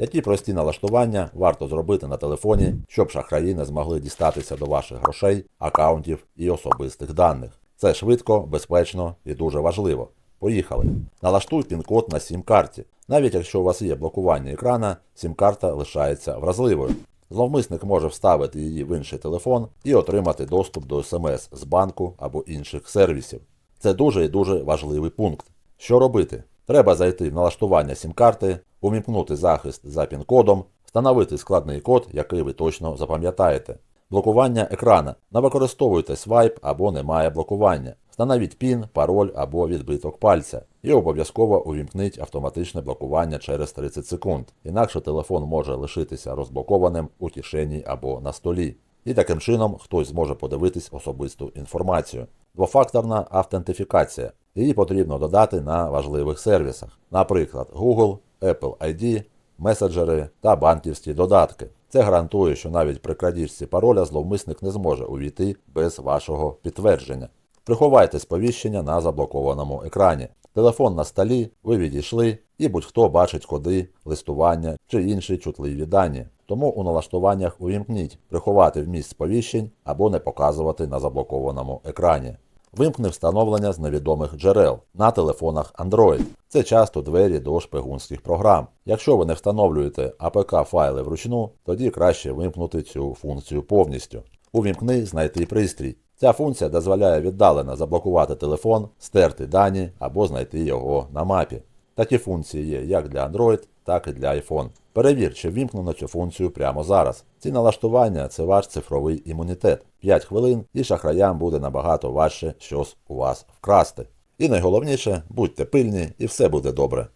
Які прості налаштування варто зробити на телефоні, щоб шахраї не змогли дістатися до ваших грошей, акаунтів і особистих даних. Це швидко, безпечно і дуже важливо. Поїхали. Налаштуй пін-код на сім-карті. Навіть якщо у вас є блокування екрана, сім-карта лишається вразливою. Зловмисник може вставити її в інший телефон і отримати доступ до смс з банку або інших сервісів. Це дуже і дуже важливий пункт. Що робити? Треба зайти в налаштування сім-карти, умімкнути захист за пін-кодом, встановити складний код, який ви точно запам'ятаєте. Блокування екрана. Не використовуйте свайп або немає блокування. Встановіть пін, пароль або відбиток пальця. І обов'язково увімкніть автоматичне блокування через 30 секунд. Інакше телефон може лишитися розблокованим у кишені або на столі. І таким чином хтось зможе подивитись особисту інформацію. Двофакторна автентифікація. Її потрібно додати на важливих сервісах, наприклад, Google, Apple ID, меседжери та банківські додатки. Це гарантує, що навіть при крадіжці пароля зловмисник не зможе увійти без вашого підтвердження. Приховайте сповіщення на заблокованому екрані. Телефон на столі, ви відійшли, і будь-хто бачить коди, листування чи інші чутливі дані. Тому у налаштуваннях увімкніть приховати вміст сповіщень або не показувати на заблокованому екрані. Вимкни встановлення з невідомих джерел на телефонах Android. Це часто двері до шпигунських програм. Якщо ви не встановлюєте APK-файли вручну, тоді краще вимкнути цю функцію повністю. Увімкни знайти пристрій. Ця функція дозволяє віддалено заблокувати телефон, стерти дані або знайти його на мапі. Такі функції є як для Android, так і для iPhone. Перевір, чи вімкнено цю функцію прямо зараз. Ці налаштування це ваш цифровий імунітет. 5 хвилин і шахраям буде набагато важче щось у вас вкрасти. І найголовніше, будьте пильні і все буде добре.